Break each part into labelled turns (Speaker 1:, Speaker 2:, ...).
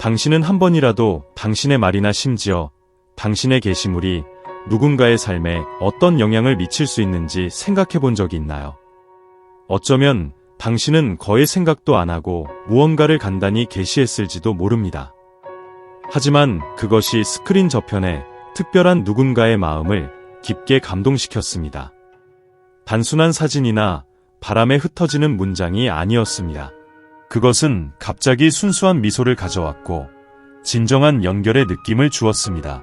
Speaker 1: 당신은 한 번이라도 당신의 말이나 심지어 당신의 게시물이 누군가의 삶에 어떤 영향을 미칠 수 있는지 생각해 본 적이 있나요? 어쩌면 당신은 거의 생각도 안 하고 무언가를 간단히 게시했을지도 모릅니다. 하지만 그것이 스크린 저편에 특별한 누군가의 마음을 깊게 감동시켰습니다. 단순한 사진이나 바람에 흩어지는 문장이 아니었습니다. 그것은 갑자기 순수한 미소를 가져왔고 진정한 연결의 느낌을 주었습니다.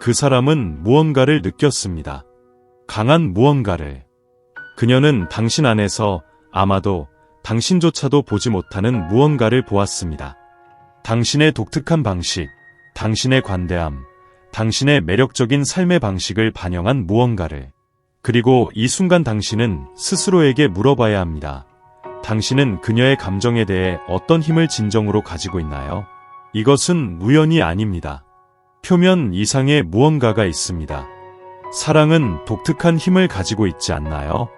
Speaker 1: 그 사람은 무언가를 느꼈습니다. 강한 무언가를. 그녀는 당신 안에서 아마도 당신조차도 보지 못하는 무언가를 보았습니다. 당신의 독특한 방식, 당신의 관대함, 당신의 매력적인 삶의 방식을 반영한 무언가를. 그리고 이 순간 당신은 스스로에게 물어봐야 합니다. 당신은 그녀의 감정에 대해 어떤 힘을 진정으로 가지고 있나요? 이것은 우연이 아닙니다. 표면 이상의 무언가가 있습니다. 사랑은 독특한 힘을 가지고 있지 않나요?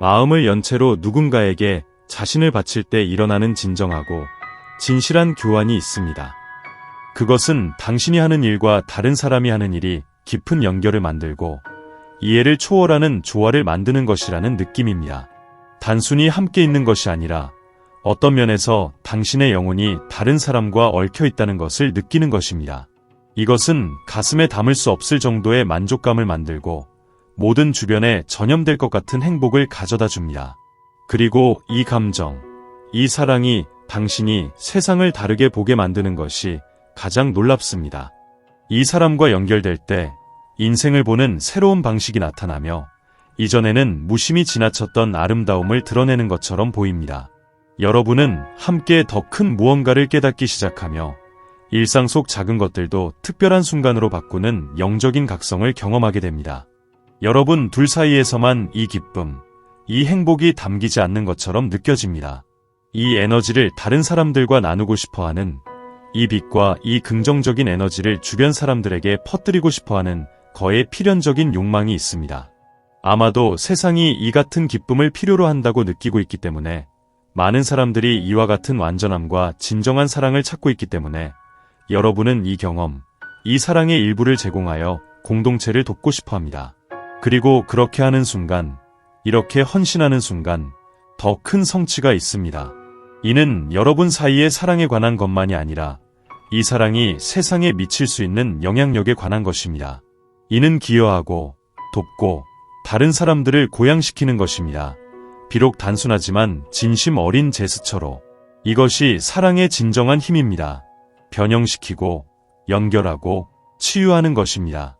Speaker 1: 마음을 연체로 누군가에게 자신을 바칠 때 일어나는 진정하고 진실한 교환이 있습니다. 그것은 당신이 하는 일과 다른 사람이 하는 일이 깊은 연결을 만들고 이해를 초월하는 조화를 만드는 것이라는 느낌입니다. 단순히 함께 있는 것이 아니라 어떤 면에서 당신의 영혼이 다른 사람과 얽혀 있다는 것을 느끼는 것입니다. 이것은 가슴에 담을 수 없을 정도의 만족감을 만들고 모든 주변에 전염될 것 같은 행복을 가져다 줍니다. 그리고 이 감정, 이 사랑이 당신이 세상을 다르게 보게 만드는 것이 가장 놀랍습니다. 이 사람과 연결될 때 인생을 보는 새로운 방식이 나타나며 이전에는 무심히 지나쳤던 아름다움을 드러내는 것처럼 보입니다. 여러분은 함께 더 큰 무언가를 깨닫기 시작하며 일상 속 작은 것들도 특별한 순간으로 바꾸는 영적인 각성을 경험하게 됩니다. 여러분 둘 사이에서만 이 기쁨, 이 행복이 담기지 않는 것처럼 느껴집니다. 이 에너지를 다른 사람들과 나누고 싶어 하는 이 빛과 이 긍정적인 에너지를 주변 사람들에게 퍼뜨리고 싶어 하는 거의 필연적인 욕망이 있습니다. 아마도 세상이 이 같은 기쁨을 필요로 한다고 느끼고 있기 때문에 많은 사람들이 이와 같은 완전함과 진정한 사랑을 찾고 있기 때문에 여러분은 이 경험, 이 사랑의 일부를 제공하여 공동체를 돕고 싶어 합니다. 그리고 그렇게 하는 순간, 이렇게 헌신하는 순간 더 큰 성취가 있습니다. 이는 여러분 사이의 사랑에 관한 것만이 아니라 이 사랑이 세상에 미칠 수 있는 영향력에 관한 것입니다. 이는 기여하고 돕고 다른 사람들을 고양시키는 것입니다. 비록 단순하지만 진심 어린 제스처로 이것이 사랑의 진정한 힘입니다. 변형시키고 연결하고 치유하는 것입니다.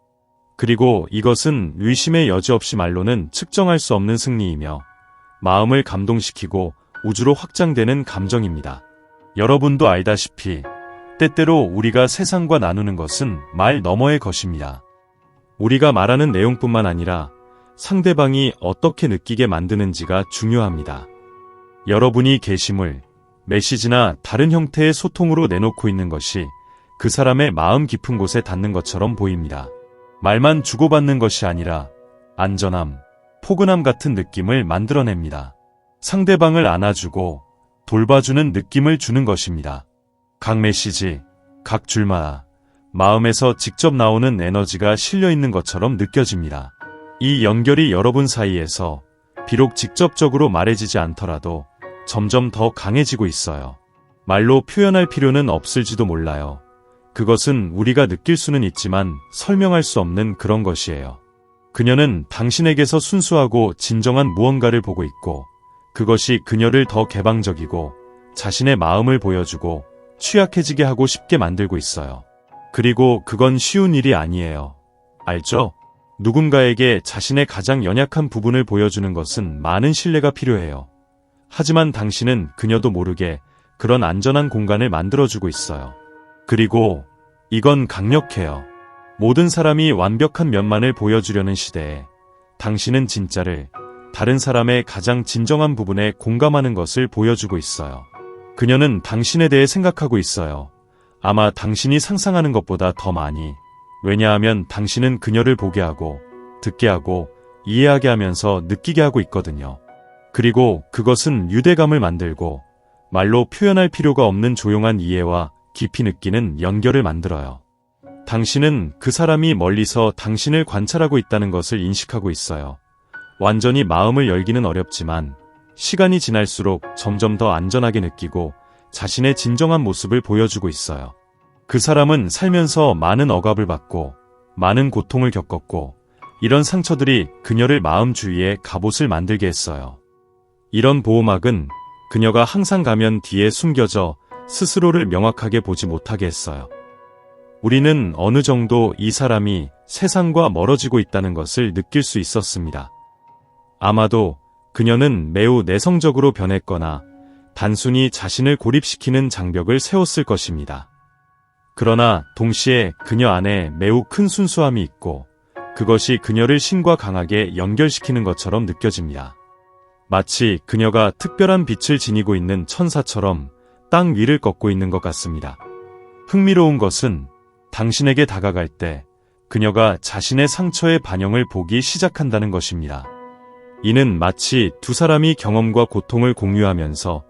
Speaker 1: 그리고 이것은 의심의 여지 없이 말로는 측정할 수 없는 승리이며 마음을 감동시키고 우주로 확장되는 감정입니다. 여러분도 알다시피 때때로 우리가 세상과 나누는 것은 말 너머의 것입니다. 우리가 말하는 내용뿐만 아니라 상대방이 어떻게 느끼게 만드는지가 중요합니다. 여러분이 게시물, 메시지나 다른 형태의 소통으로 내놓고 있는 것이 그 사람의 마음 깊은 곳에 닿는 것처럼 보입니다. 말만 주고받는 것이 아니라 안전함, 포근함 같은 느낌을 만들어냅니다. 상대방을 안아주고 돌봐주는 느낌을 주는 것입니다. 각 메시지, 각 줄마다 마음에서 직접 나오는 에너지가 실려 있는 것처럼 느껴집니다. 이 연결이 여러분 사이에서 비록 직접적으로 말해지지 않더라도 점점 더 강해지고 있어요. 말로 표현할 필요는 없을지도 몰라요. 그것은 우리가 느낄 수는 있지만 설명할 수 없는 그런 것이에요. 그녀는 당신에게서 순수하고 진정한 무언가를 보고 있고 그것이 그녀를 더 개방적이고 자신의 마음을 보여주고 취약해지게 하고 쉽게 만들고 있어요. 그리고 그건 쉬운 일이 아니에요. 알죠? 누군가에게 자신의 가장 연약한 부분을 보여주는 것은 많은 신뢰가 필요해요. 하지만 당신은 그녀도 모르게 그런 안전한 공간을 만들어주고 있어요. 그리고 이건 강력해요. 모든 사람이 완벽한 면만을 보여주려는 시대에 당신은 진짜를 다른 사람의 가장 진정한 부분에 공감하는 것을 보여주고 있어요. 그녀는 당신에 대해 생각하고 있어요. 아마 당신이 상상하는 것보다 더 많이. 왜냐하면 당신은 그녀를 보게 하고, 듣게 하고, 이해하게 하면서 느끼게 하고 있거든요. 그리고 그것은 유대감을 만들고, 말로 표현할 필요가 없는 조용한 이해와 깊이 느끼는 연결을 만들어요. 당신은 그 사람이 멀리서 당신을 관찰하고 있다는 것을 인식하고 있어요. 완전히 마음을 열기는 어렵지만 시간이 지날수록 점점 더 안전하게 느끼고 자신의 진정한 모습을 보여주고 있어요. 그 사람은 살면서 많은 억압을 받고 많은 고통을 겪었고 이런 상처들이 그녀를 마음 주위에 갑옷을 만들게 했어요. 이런 보호막은 그녀가 항상 가면 뒤에 숨겨져 스스로를 명확하게 보지 못하게 했어요. 우리는 어느 정도 이 사람이 세상과 멀어지고 있다는 것을 느낄 수 있었습니다. 아마도 그녀는 매우 내성적으로 변했거나 단순히 자신을 고립시키는 장벽을 세웠을 것입니다. 그러나 동시에 그녀 안에 매우 큰 순수함이 있고 그것이 그녀를 신과 강하게 연결시키는 것처럼 느껴집니다. 마치 그녀가 특별한 빛을 지니고 있는 천사처럼 땅 위를 걷고 있는 것 같습니다. 흥미로운 것은 당신에게 다가갈 때 그녀가 자신의 상처의 반영을 보기 시작한다는 것입니다. 이는 마치 두 사람이 경험과 고통을 공유하면서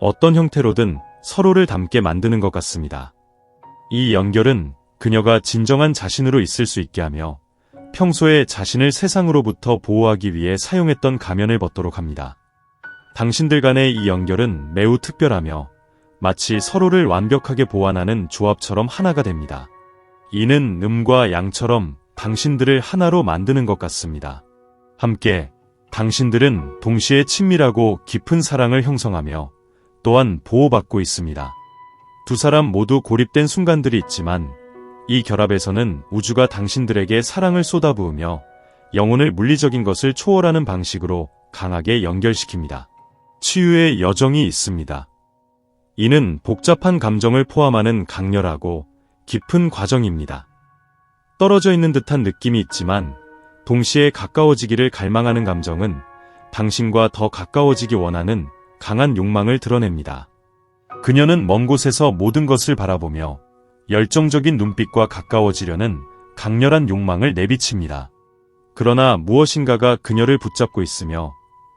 Speaker 1: 어떤 형태로든 서로를 닮게 만드는 것 같습니다. 이 연결은 그녀가 진정한 자신으로 있을 수 있게 하며 평소에 자신을 세상으로부터 보호하기 위해 사용했던 가면을 벗도록 합니다. 당신들 간의 이 연결은 매우 특별하며 마치 서로를 완벽하게 보완하는 조합처럼 하나가 됩니다. 이는 음과 양처럼 당신들을 하나로 만드는 것 같습니다. 함께 당신들은 동시에 친밀하고 깊은 사랑을 형성하며 또한 보호받고 있습니다. 두 사람 모두 고립된 순간들이 있지만 이 결합에서는 우주가 당신들에게 사랑을 쏟아부으며 영혼을 물리적인 것을 초월하는 방식으로 강하게 연결시킵니다. 치유의 여정이 있습니다. 이는 복잡한 감정을 포함하는 강렬하고 깊은 과정입니다. 떨어져 있는 듯한 느낌이 있지만 동시에 가까워지기를 갈망하는 감정은 당신과 더 가까워지기 원하는 강한 욕망을 드러냅니다. 그녀는 먼 곳에서 모든 것을 바라보며 열정적인 눈빛과 가까워지려는 강렬한 욕망을 내비칩니다. 그러나 무엇인가가 그녀를 붙잡고 있으며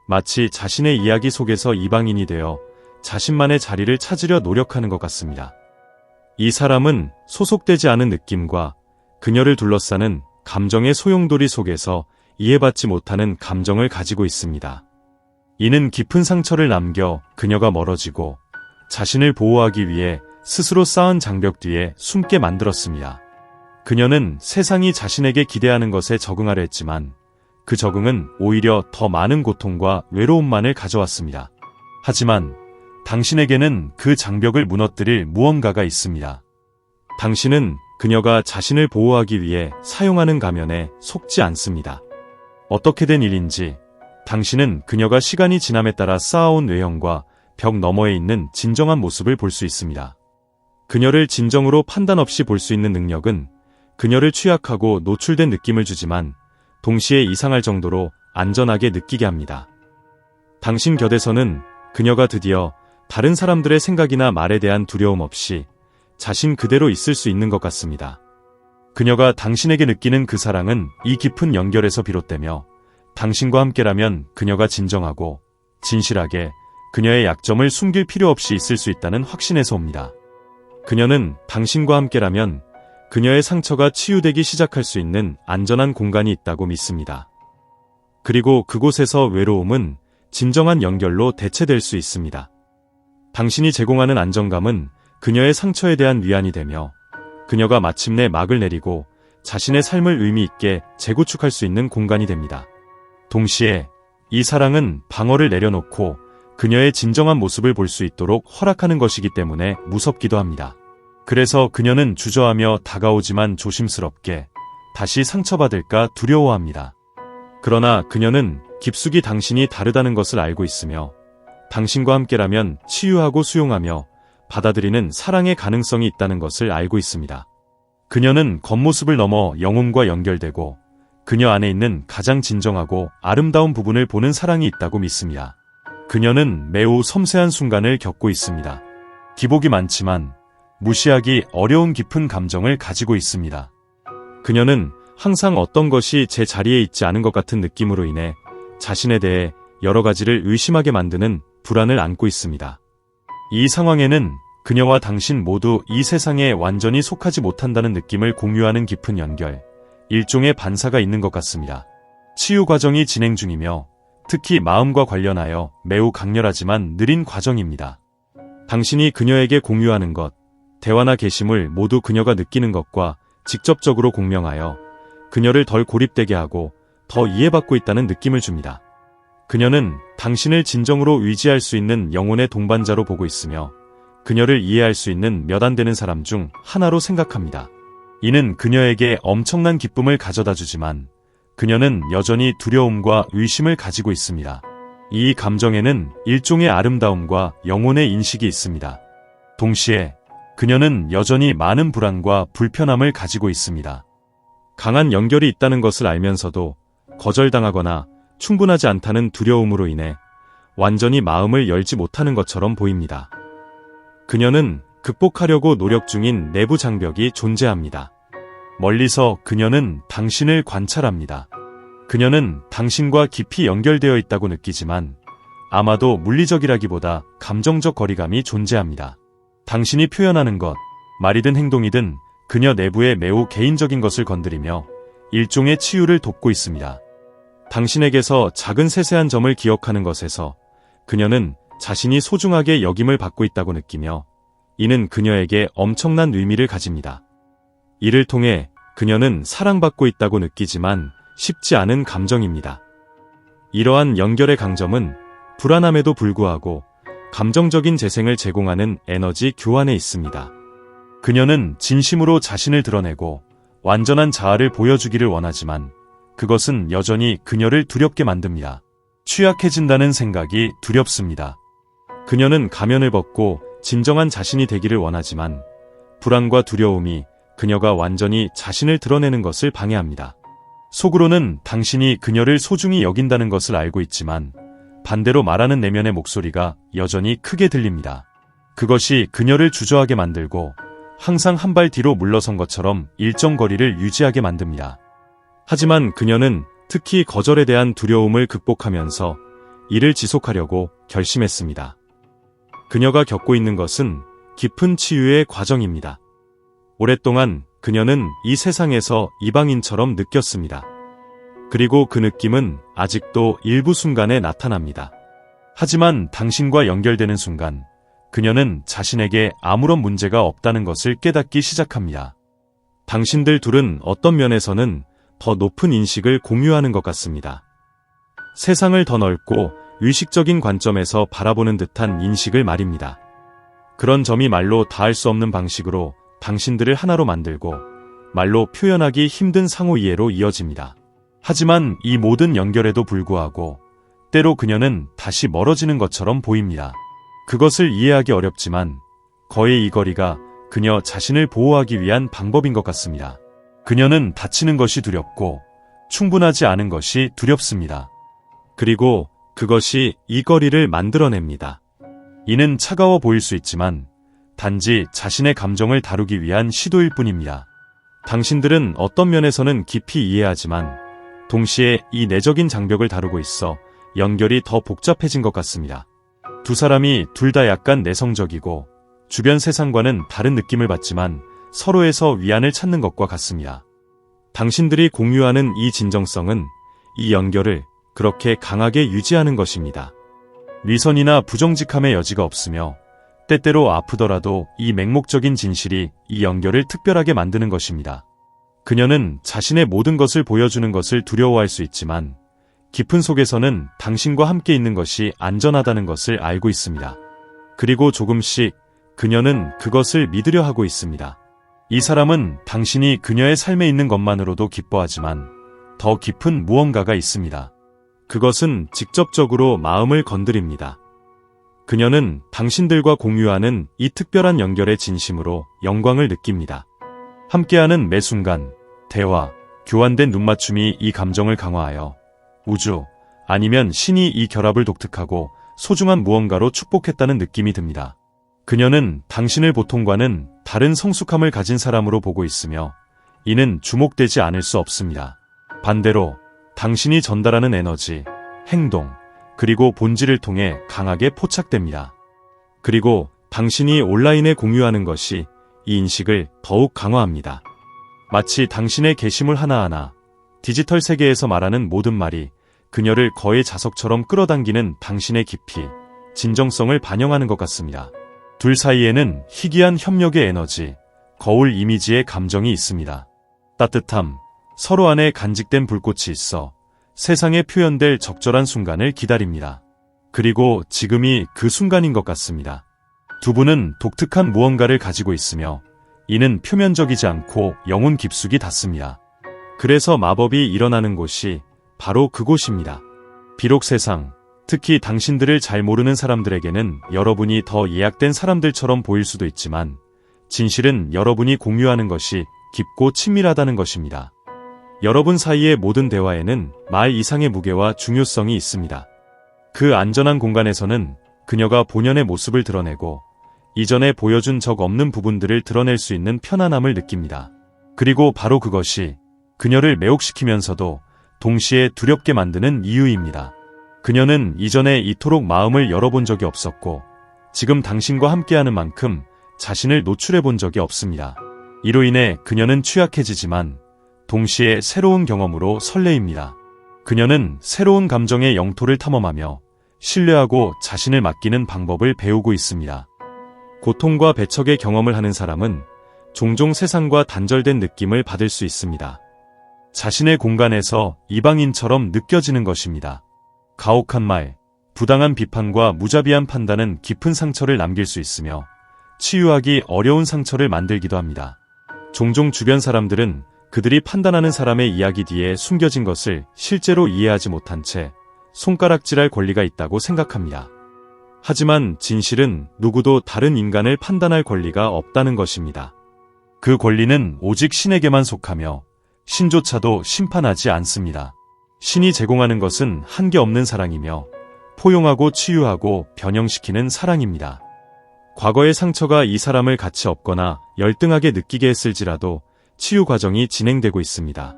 Speaker 1: 마치 자신의 이야기 속에서 이방인이 되어 자신만의 자리를 찾으려 노력하는 것 같습니다. 이 사람은 소속되지 않은 느낌과 그녀를 둘러싸는 감정의 소용돌이 속에서 이해받지 못하는 감정을 가지고 있습니다. 이는 깊은 상처를 남겨 그녀가 멀어지고 자신을 보호하기 위해 스스로 쌓은 장벽 뒤에 숨게 만들었습니다. 그녀는 세상이 자신에게 기대하는 것에 적응하려 했지만 그 적응은 오히려 더 많은 고통과 외로움만을 가져왔습니다. 하지만 당신에게는 그 장벽을 무너뜨릴 무언가가 있습니다. 당신은 그녀가 자신을 보호하기 위해 사용하는 가면에 속지 않습니다. 어떻게 된 일인지 당신은 그녀가 시간이 지남에 따라 쌓아온 외형과 벽 너머에 있는 진정한 모습을 볼 수 있습니다. 그녀를 진정으로 판단 없이 볼 수 있는 능력은 그녀를 취약하고 노출된 느낌을 주지만 동시에 이상할 정도로 안전하게 느끼게 합니다. 당신 곁에서는 그녀가 드디어 다른 사람들의 생각이나 말에 대한 두려움 없이 자신 그대로 있을 수 있는 것 같습니다. 그녀가 당신에게 느끼는 그 사랑은 이 깊은 연결에서 비롯되며 당신과 함께라면 그녀가 진정하고 진실하게 그녀의 약점을 숨길 필요 없이 있을 수 있다는 확신에서 옵니다. 그녀는 당신과 함께라면 그녀의 상처가 치유되기 시작할 수 있는 안전한 공간이 있다고 믿습니다. 그리고 그곳에서 외로움은 진정한 연결로 대체될 수 있습니다. 당신이 제공하는 안정감은 그녀의 상처에 대한 위안이 되며 그녀가 마침내 막을 내리고 자신의 삶을 의미 있게 재구축할 수 있는 공간이 됩니다. 동시에 이 사랑은 방어를 내려놓고 그녀의 진정한 모습을 볼 수 있도록 허락하는 것이기 때문에 무섭기도 합니다. 그래서 그녀는 주저하며 다가오지만 조심스럽게 다시 상처받을까 두려워합니다. 그러나 그녀는 깊숙이 당신이 다르다는 것을 알고 있으며 당신과 함께라면 치유하고 수용하며 받아들이는 사랑의 가능성이 있다는 것을 알고 있습니다. 그녀는 겉모습을 넘어 영혼과 연결되고 그녀 안에 있는 가장 진정하고 아름다운 부분을 보는 사랑이 있다고 믿습니다. 그녀는 매우 섬세한 순간을 겪고 있습니다. 기복이 많지만 무시하기 어려운 깊은 감정을 가지고 있습니다. 그녀는 항상 어떤 것이 제 자리에 있지 않은 것 같은 느낌으로 인해 자신에 대해 여러 가지를 의심하게 만드는 불안을 안고 있습니다. 이 상황에는 그녀와 당신 모두 이 세상에 완전히 속하지 못한다는 느낌을 공유하는 깊은 연결, 일종의 반사가 있는 것 같습니다. 치유 과정이 진행 중이며 특히 마음과 관련하여 매우 강렬하지만 느린 과정입니다. 당신이 그녀에게 공유하는 것, 대화나 게시물 모두 그녀가 느끼는 것과 직접적으로 공명하여 그녀를 덜 고립되게 하고 더 이해받고 있다는 느낌을 줍니다. 그녀는 당신을 진정으로 의지할 수 있는 영혼의 동반자로 보고 있으며 그녀를 이해할 수 있는 몇 안 되는 사람 중 하나로 생각합니다. 이는 그녀에게 엄청난 기쁨을 가져다 주지만 그녀는 여전히 두려움과 의심을 가지고 있습니다. 이 감정에는 일종의 아름다움과 영혼의 인식이 있습니다. 동시에 그녀는 여전히 많은 불안과 불편함을 가지고 있습니다. 강한 연결이 있다는 것을 알면서도 거절당하거나 충분하지 않다는 두려움으로 인해 완전히 마음을 열지 못하는 것처럼 보입니다. 그녀는 극복하려고 노력 중인 내부 장벽이 존재합니다. 멀리서 그녀는 당신을 관찰합니다. 그녀는 당신과 깊이 연결되어 있다고 느끼지만 아마도 물리적이라기보다 감정적 거리감이 존재합니다. 당신이 표현하는 것, 말이든 행동이든 그녀 내부에 매우 개인적인 것을 건드리며 일종의 치유를 돕고 있습니다. 당신에게서 작은 세세한 점을 기억하는 것에서 그녀는 자신이 소중하게 여김을 받고 있다고 느끼며 이는 그녀에게 엄청난 의미를 가집니다. 이를 통해 그녀는 사랑받고 있다고 느끼지만 쉽지 않은 감정입니다. 이러한 연결의 강점은 불안함에도 불구하고 감정적인 재생을 제공하는 에너지 교환에 있습니다. 그녀는 진심으로 자신을 드러내고 완전한 자아를 보여주기를 원하지만 그것은 여전히 그녀를 두렵게 만듭니다. 취약해진다는 생각이 두렵습니다. 그녀는 가면을 벗고 진정한 자신이 되기를 원하지만 불안과 두려움이 그녀가 완전히 자신을 드러내는 것을 방해합니다. 속으로는 당신이 그녀를 소중히 여긴다는 것을 알고 있지만 반대로 말하는 내면의 목소리가 여전히 크게 들립니다. 그것이 그녀를 주저하게 만들고 항상 한 발 뒤로 물러선 것처럼 일정 거리를 유지하게 만듭니다. 하지만 그녀는 특히 거절에 대한 두려움을 극복하면서 이를 지속하려고 결심했습니다. 그녀가 겪고 있는 것은 깊은 치유의 과정입니다. 오랫동안 그녀는 이 세상에서 이방인처럼 느꼈습니다. 그리고 그 느낌은 아직도 일부 순간에 나타납니다. 하지만 당신과 연결되는 순간 그녀는 자신에게 아무런 문제가 없다는 것을 깨닫기 시작합니다. 당신들 둘은 어떤 면에서는 더 높은 인식을 공유하는 것 같습니다. 세상을 더 넓고 의식적인 관점에서 바라보는 듯한 인식을 말입니다. 그런 점이 말로 다할 수 없는 방식으로 당신들을 하나로 만들고 말로 표현하기 힘든 상호 이해로 이어집니다. 하지만 이 모든 연결에도 불구하고 때로 그녀는 다시 멀어지는 것처럼 보입니다. 그것을 이해하기 어렵지만 거의 이 거리가 그녀 자신을 보호하기 위한 방법인 것 같습니다. 그녀는 다치는 것이 두렵고 충분하지 않은 것이 두렵습니다. 그리고 그것이 이 거리를 만들어냅니다. 이는 차가워 보일 수 있지만 단지 자신의 감정을 다루기 위한 시도일 뿐입니다. 당신들은 어떤 면에서는 깊이 이해하지만 동시에 이 내적인 장벽을 다루고 있어 연결이 더 복잡해진 것 같습니다. 두 사람이 둘 다 약간 내성적이고 주변 세상과는 다른 느낌을 받지만 서로에서 위안을 찾는 것과 같습니다. 당신들이 공유하는 이 진정성은 이 연결을 그렇게 강하게 유지하는 것입니다. 위선이나 부정직함의 여지가 없으며 때때로 아프더라도 이 맹목적인 진실이 이 연결을 특별하게 만드는 것입니다. 그녀는 자신의 모든 것을 보여주는 것을 두려워할 수 있지만 깊은 속에서는 당신과 함께 있는 것이 안전하다는 것을 알고 있습니다. 그리고 조금씩 그녀는 그것을 믿으려 하고 있습니다. 이 사람은 당신이 그녀의 삶에 있는 것만으로도 기뻐하지만 더 깊은 무언가가 있습니다. 그것은 직접적으로 마음을 건드립니다. 그녀는 당신들과 공유하는 이 특별한 연결의 진심으로 영광을 느낍니다. 함께하는 매 순간, 대화, 교환된 눈맞춤이 이 감정을 강화하여 우주, 아니면 신이 이 결합을 독특하고 소중한 무언가로 축복했다는 느낌이 듭니다. 그녀는 당신을 보통과는 다른 성숙함을 가진 사람으로 보고 있으며 이는 주목되지 않을 수 없습니다. 반대로 당신이 전달하는 에너지, 행동, 그리고 본질을 통해 강하게 포착됩니다. 그리고 당신이 온라인에 공유하는 것이 이 인식을 더욱 강화합니다. 마치 당신의 게시물 하나하나 디지털 세계에서 말하는 모든 말이 그녀를 거의 자석처럼 끌어당기는 당신의 깊이, 진정성을 반영하는 것 같습니다. 둘 사이에는 희귀한 협력의 에너지, 거울 이미지의 감정이 있습니다. 따뜻함, 서로 안에 간직된 불꽃이 있어 세상에 표현될 적절한 순간을 기다립니다. 그리고 지금이 그 순간인 것 같습니다. 두 분은 독특한 무언가를 가지고 있으며 이는 표면적이지 않고 영혼 깊숙이 닿습니다. 그래서 마법이 일어나는 곳이 바로 그곳입니다. 비록 세상, 특히 당신들을 잘 모르는 사람들에게는 여러분이 더 예약된 사람들처럼 보일 수도 있지만 진실은 여러분이 공유하는 것이 깊고 친밀하다는 것입니다. 여러분 사이의 모든 대화에는 말 이상의 무게와 중요성이 있습니다. 그 안전한 공간에서는 그녀가 본연의 모습을 드러내고 이전에 보여준 적 없는 부분들을 드러낼 수 있는 편안함을 느낍니다. 그리고 바로 그것이 그녀를 매혹시키면서도 동시에 두렵게 만드는 이유입니다. 그녀는 이전에 이토록 마음을 열어본 적이 없었고 지금 당신과 함께하는 만큼 자신을 노출해 본 적이 없습니다. 이로 인해 그녀는 취약해지지만 동시에 새로운 경험으로 설레입니다. 그녀는 새로운 감정의 영토를 탐험하며 신뢰하고 자신을 맡기는 방법을 배우고 있습니다. 고통과 배척의 경험을 하는 사람은 종종 세상과 단절된 느낌을 받을 수 있습니다. 자신의 공간에서 이방인처럼 느껴지는 것입니다. 가혹한 말, 부당한 비판과 무자비한 판단은 깊은 상처를 남길 수 있으며 치유하기 어려운 상처를 만들기도 합니다. 종종 주변 사람들은 그들이 판단하는 사람의 이야기 뒤에 숨겨진 것을 실제로 이해하지 못한 채 손가락질할 권리가 있다고 생각합니다. 하지만 진실은 누구도 다른 인간을 판단할 권리가 없다는 것입니다. 그 권리는 오직 신에게만 속하며 신조차도 심판하지 않습니다. 신이 제공하는 것은 한계 없는 사랑이며 포용하고 치유하고 변형시키는 사랑입니다. 과거의 상처가 이 사람을 가치 없거나 열등하게 느끼게 했을지라도 치유 과정이 진행되고 있습니다.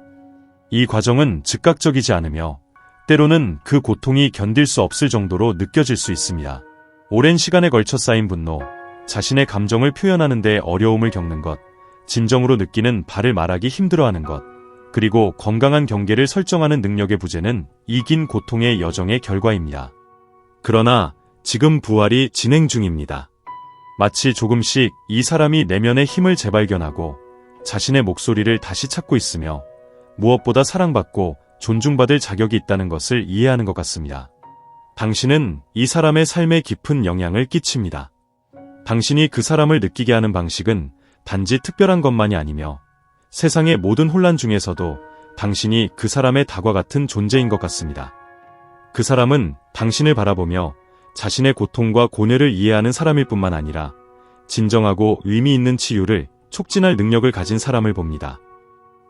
Speaker 1: 이 과정은 즉각적이지 않으며 때로는 그 고통이 견딜 수 없을 정도로 느껴질 수 있습니다. 오랜 시간에 걸쳐 쌓인 분노, 자신의 감정을 표현하는 데 어려움을 겪는 것, 진정으로 느끼는 발을 말하기 힘들어하는 것, 그리고 건강한 경계를 설정하는 능력의 부재는 이긴 고통의 여정의 결과입니다. 그러나 지금 부활이 진행 중입니다. 마치 조금씩 이 사람이 내면의 힘을 재발견하고 자신의 목소리를 다시 찾고 있으며 무엇보다 사랑받고 존중받을 자격이 있다는 것을 이해하는 것 같습니다. 당신은 이 사람의 삶에 깊은 영향을 끼칩니다. 당신이 그 사람을 느끼게 하는 방식은 단지 특별한 것만이 아니며 세상의 모든 혼란 중에서도 당신이 그 사람의 다과 같은 존재인 것 같습니다. 그 사람은 당신을 바라보며 자신의 고통과 고뇌를 이해하는 사람일 뿐만 아니라 진정하고 의미 있는 치유를 촉진할 능력을 가진 사람을 봅니다.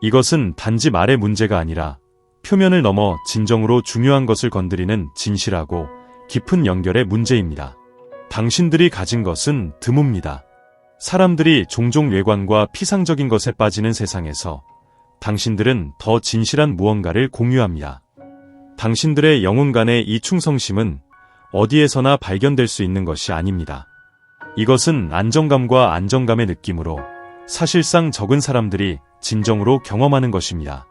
Speaker 1: 이것은 단지 말의 문제가 아니라 표면을 넘어 진정으로 중요한 것을 건드리는 진실하고 깊은 연결의 문제입니다. 당신들이 가진 것은 드뭅니다. 사람들이 종종 외관과 피상적인 것에 빠지는 세상에서 당신들은 더 진실한 무언가를 공유합니다. 당신들의 영혼 간의 이 충성심은 어디에서나 발견될 수 있는 것이 아닙니다. 이것은 안정감과 안정감의 느낌으로 사실상 적은 사람들이 진정으로 경험하는 것입니다.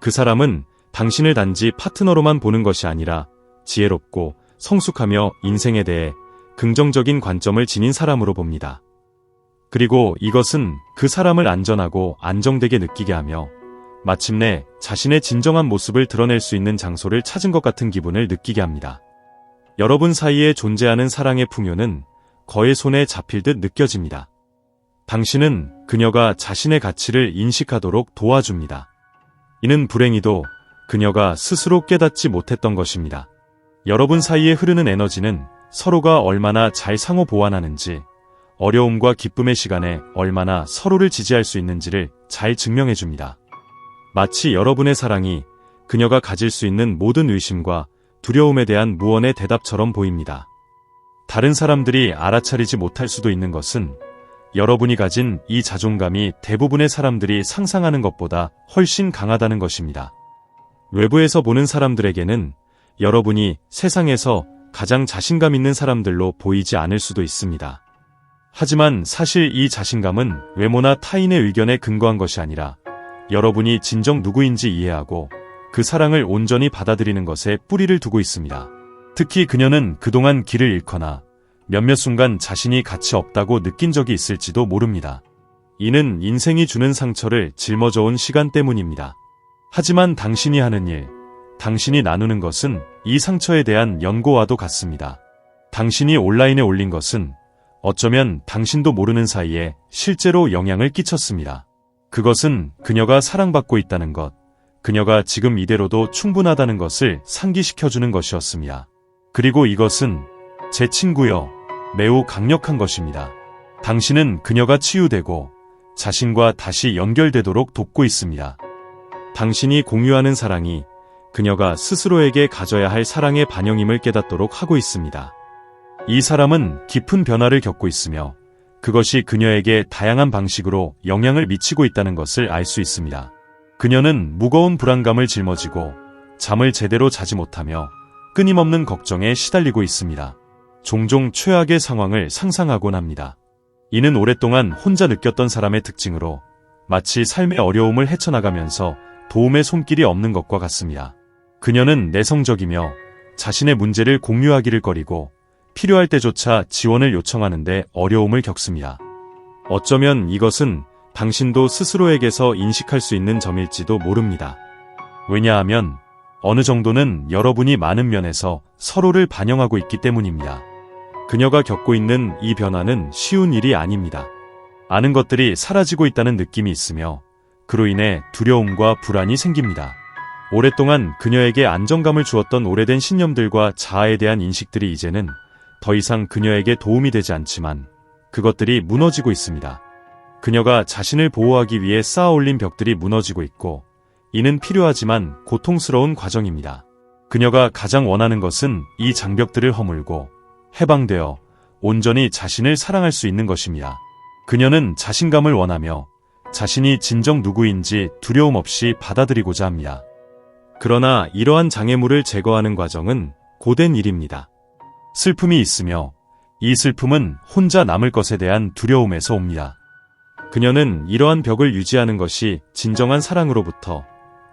Speaker 1: 그 사람은 당신을 단지 파트너로만 보는 것이 아니라 지혜롭고 성숙하며 인생에 대해 긍정적인 관점을 지닌 사람으로 봅니다. 그리고 이것은 그 사람을 안전하고 안정되게 느끼게 하며 마침내 자신의 진정한 모습을 드러낼 수 있는 장소를 찾은 것 같은 기분을 느끼게 합니다. 여러분 사이에 존재하는 사랑의 풍요는 거의 손에 잡힐 듯 느껴집니다. 당신은 그녀가 자신의 가치를 인식하도록 도와줍니다. 이는 불행히도 그녀가 스스로 깨닫지 못했던 것입니다. 여러분 사이에 흐르는 에너지는 서로가 얼마나 잘 상호 보완하는지, 어려움과 기쁨의 시간에 얼마나 서로를 지지할 수 있는지를 잘 증명해 줍니다. 마치 여러분의 사랑이 그녀가 가질 수 있는 모든 의심과 두려움에 대한 무언의 대답처럼 보입니다. 다른 사람들이 알아차리지 못할 수도 있는 것은 여러분이 가진 이 자존감이 대부분의 사람들이 상상하는 것보다 훨씬 강하다는 것입니다. 외부에서 보는 사람들에게는 여러분이 세상에서 가장 자신감 있는 사람들로 보이지 않을 수도 있습니다. 하지만 사실 이 자신감은 외모나 타인의 의견에 근거한 것이 아니라 여러분이 진정 누구인지 이해하고 그 사랑을 온전히 받아들이는 것에 뿌리를 두고 있습니다. 특히 그녀는 그동안 길을 잃거나 몇몇 순간 자신이 가치 없다고 느낀 적이 있을지도 모릅니다. 이는 인생이 주는 상처를 짊어져온 시간 때문입니다. 하지만 당신이 하는 일, 당신이 나누는 것은 이 상처에 대한 연고와도 같습니다. 당신이 온라인에 올린 것은 어쩌면 당신도 모르는 사이에 실제로 영향을 끼쳤습니다. 그것은 그녀가 사랑받고 있다는 것, 그녀가 지금 이대로도 충분하다는 것을 상기시켜주는 것이었습니다. 그리고 이것은 제 친구여 매우 강력한 것입니다. 당신은 그녀가 치유되고 자신과 다시 연결되도록 돕고 있습니다. 당신이 공유하는 사랑이 그녀가 스스로에게 가져야 할 사랑의 반영임을 깨닫도록 하고 있습니다. 이 사람은 깊은 변화를 겪고 있으며 그것이 그녀에게 다양한 방식으로 영향을 미치고 있다는 것을 알 수 있습니다. 그녀는 무거운 불안감을 짊어지고 잠을 제대로 자지 못하며 끊임없는 걱정에 시달리고 있습니다. 종종 최악의 상황을 상상하곤 합니다. 이는 오랫동안 혼자 느꼈던 사람의 특징으로 마치 삶의 어려움을 헤쳐나가면서 도움의 손길이 없는 것과 같습니다. 그녀는 내성적이며 자신의 문제를 공유하기를 꺼리고 필요할 때조차 지원을 요청하는데 어려움을 겪습니다. 어쩌면 이것은 당신도 스스로에게서 인식할 수 있는 점일지도 모릅니다. 왜냐하면 어느 정도는 여러분이 많은 면에서 서로를 반영하고 있기 때문입니다. 그녀가 겪고 있는 이 변화는 쉬운 일이 아닙니다. 아는 것들이 사라지고 있다는 느낌이 있으며 그로 인해 두려움과 불안이 생깁니다. 오랫동안 그녀에게 안정감을 주었던 오래된 신념들과 자아에 대한 인식들이 이제는 더 이상 그녀에게 도움이 되지 않지만 그것들이 무너지고 있습니다. 그녀가 자신을 보호하기 위해 쌓아 올린 벽들이 무너지고 있고 이는 필요하지만 고통스러운 과정입니다. 그녀가 가장 원하는 것은 이 장벽들을 허물고 해방되어 온전히 자신을 사랑할 수 있는 것입니다. 그녀는 자신감을 원하며 자신이 진정 누구인지 두려움 없이 받아들이고자 합니다. 그러나 이러한 장애물을 제거하는 과정은 고된 일입니다. 슬픔이 있으며 이 슬픔은 혼자 남을 것에 대한 두려움에서 옵니다. 그녀는 이러한 벽을 유지하는 것이 진정한 사랑으로부터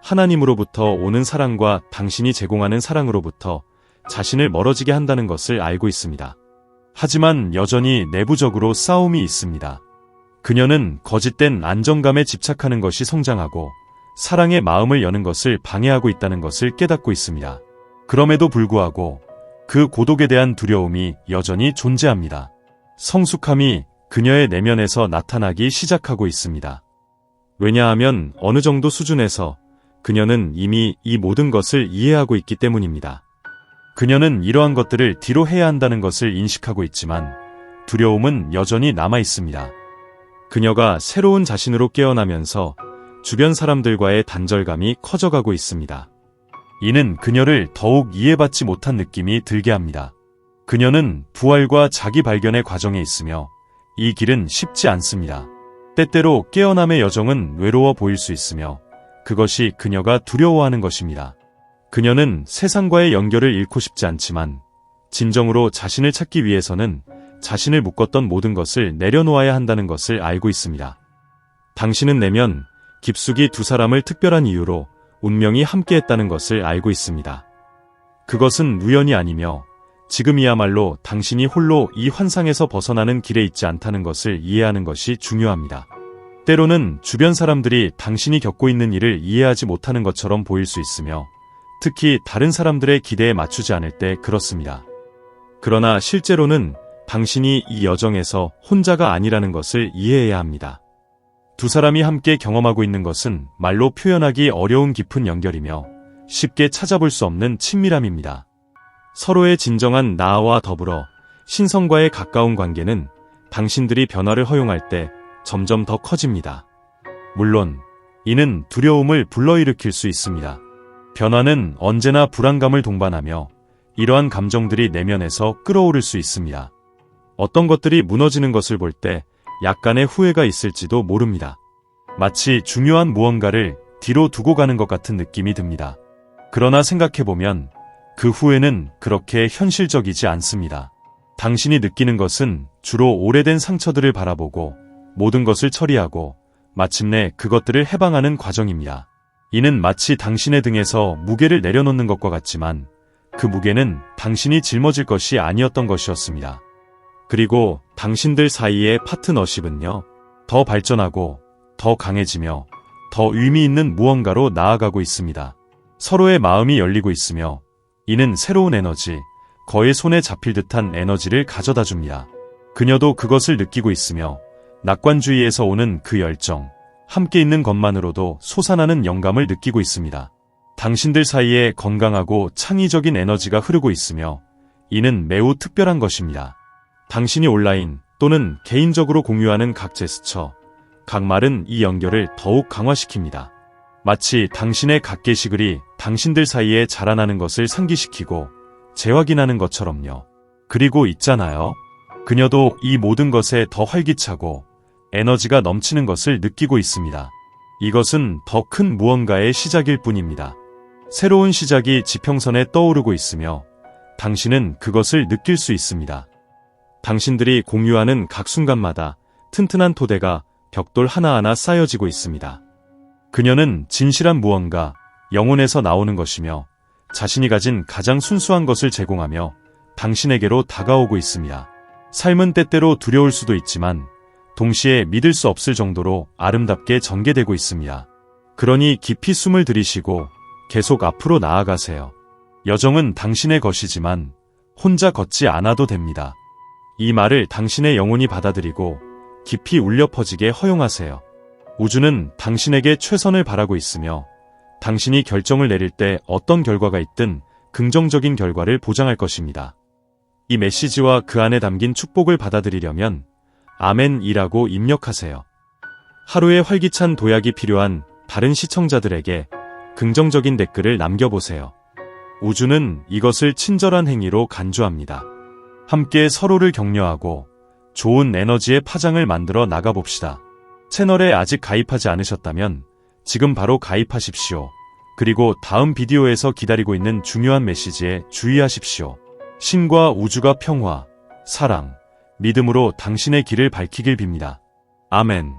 Speaker 1: 하나님으로부터 오는 사랑과 당신이 제공하는 사랑으로부터 자신을 멀어지게 한다는 것을 알고 있습니다. 하지만 여전히 내부적으로 싸움이 있습니다. 그녀는 거짓된 안정감에 집착하는 것이 성장하고 사랑의 마음을 여는 것을 방해하고 있다는 것을 깨닫고 있습니다. 그럼에도 불구하고 그 고독에 대한 두려움이 여전히 존재합니다. 성숙함이 그녀의 내면에서 나타나기 시작하고 있습니다. 왜냐하면 어느 정도 수준에서 그녀는 이미 이 모든 것을 이해하고 있기 때문입니다. 그녀는 이러한 것들을 뒤로 해야 한다는 것을 인식하고 있지만 두려움은 여전히 남아 있습니다. 그녀가 새로운 자신으로 깨어나면서 주변 사람들과의 단절감이 커져가고 있습니다. 이는 그녀를 더욱 이해받지 못한 느낌이 들게 합니다. 그녀는 부활과 자기 발견의 과정에 있으며 이 길은 쉽지 않습니다. 때때로 깨어남의 여정은 외로워 보일 수 있으며 그것이 그녀가 두려워하는 것입니다. 그녀는 세상과의 연결을 잃고 싶지 않지만 진정으로 자신을 찾기 위해서는 자신을 묶었던 모든 것을 내려놓아야 한다는 것을 알고 있습니다. 당신은 내면 깊숙이 두 사람을 특별한 이유로 운명이 함께했다는 것을 알고 있습니다. 그것은 우연이 아니며 지금이야말로 당신이 홀로 이 환상에서 벗어나는 길에 있지 않다는 것을 이해하는 것이 중요합니다. 때로는 주변 사람들이 당신이 겪고 있는 일을 이해하지 못하는 것처럼 보일 수 있으며 특히 다른 사람들의 기대에 맞추지 않을 때 그렇습니다. 그러나 실제로는 당신이 이 여정에서 혼자가 아니라는 것을 이해해야 합니다. 두 사람이 함께 경험하고 있는 것은 말로 표현하기 어려운 깊은 연결이며 쉽게 찾아볼 수 없는 친밀함입니다. 서로의 진정한 나와 더불어 신성과의 가까운 관계는 당신들이 변화를 허용할 때 점점 더 커집니다. 물론 이는 두려움을 불러일으킬 수 있습니다. 변화는 언제나 불안감을 동반하며 이러한 감정들이 내면에서 끌어오를 수 있습니다. 어떤 것들이 무너지는 것을 볼 때 약간의 후회가 있을지도 모릅니다. 마치 중요한 무언가를 뒤로 두고 가는 것 같은 느낌이 듭니다. 그러나 생각해보면 그 후회는 그렇게 현실적이지 않습니다. 당신이 느끼는 것은 주로 오래된 상처들을 바라보고 모든 것을 처리하고 마침내 그것들을 해방하는 과정입니다. 이는 마치 당신의 등에서 무게를 내려놓는 것과 같지만 그 무게는 당신이 짊어질 것이 아니었던 것이었습니다. 그리고 당신들 사이의 파트너십은요, 더 발전하고 더 강해지며 더 의미 있는 무언가로 나아가고 있습니다. 서로의 마음이 열리고 있으며 이는 새로운 에너지, 거의 손에 잡힐 듯한 에너지를 가져다 줍니다. 그녀도 그것을 느끼고 있으며 낙관주의에서 오는 그 열정, 함께 있는 것만으로도 솟아나는 영감을 느끼고 있습니다. 당신들 사이에 건강하고 창의적인 에너지가 흐르고 있으며 이는 매우 특별한 것입니다. 당신이 온라인 또는 개인적으로 공유하는 각 제스처, 각 말은 이 연결을 더욱 강화시킵니다. 마치 당신의 각 게시글이 당신들 사이에 자라나는 것을 상기시키고 재확인하는 것처럼요. 그리고 있잖아요. 그녀도 이 모든 것에 더 활기차고 에너지가 넘치는 것을 느끼고 있습니다. 이것은 더 큰 무언가의 시작일 뿐입니다. 새로운 시작이 지평선에 떠오르고 있으며 당신은 그것을 느낄 수 있습니다. 당신들이 공유하는 각 순간마다 튼튼한 토대가 벽돌 하나하나 쌓여지고 있습니다. 그녀는 진실한 무언가, 영혼에서 나오는 것이며 자신이 가진 가장 순수한 것을 제공하며 당신에게로 다가오고 있습니다. 삶은 때때로 두려울 수도 있지만 동시에 믿을 수 없을 정도로 아름답게 전개되고 있습니다. 그러니 깊이 숨을 들이쉬고 계속 앞으로 나아가세요. 여정은 당신의 것이지만 혼자 걷지 않아도 됩니다. 이 말을 당신의 영혼이 받아들이고 깊이 울려 퍼지게 허용하세요. 우주는 당신에게 최선을 바라고 있으며 당신이 결정을 내릴 때 어떤 결과가 있든 긍정적인 결과를 보장할 것입니다. 이 메시지와 그 안에 담긴 축복을 받아들이려면 아멘이라고 입력하세요. 하루에 활기찬 도약이 필요한 다른 시청자들에게 긍정적인 댓글을 남겨보세요. 우주는 이것을 친절한 행위로 간주합니다. 함께 서로를 격려하고 좋은 에너지의 파장을 만들어 나가봅시다. 채널에 아직 가입하지 않으셨다면 지금 바로 가입하십시오. 그리고 다음 비디오에서 기다리고 있는 중요한 메시지에 주의하십시오. 신과 우주가 평화, 사랑, 믿음으로 당신의 길을 밝히길 빕니다. 아멘.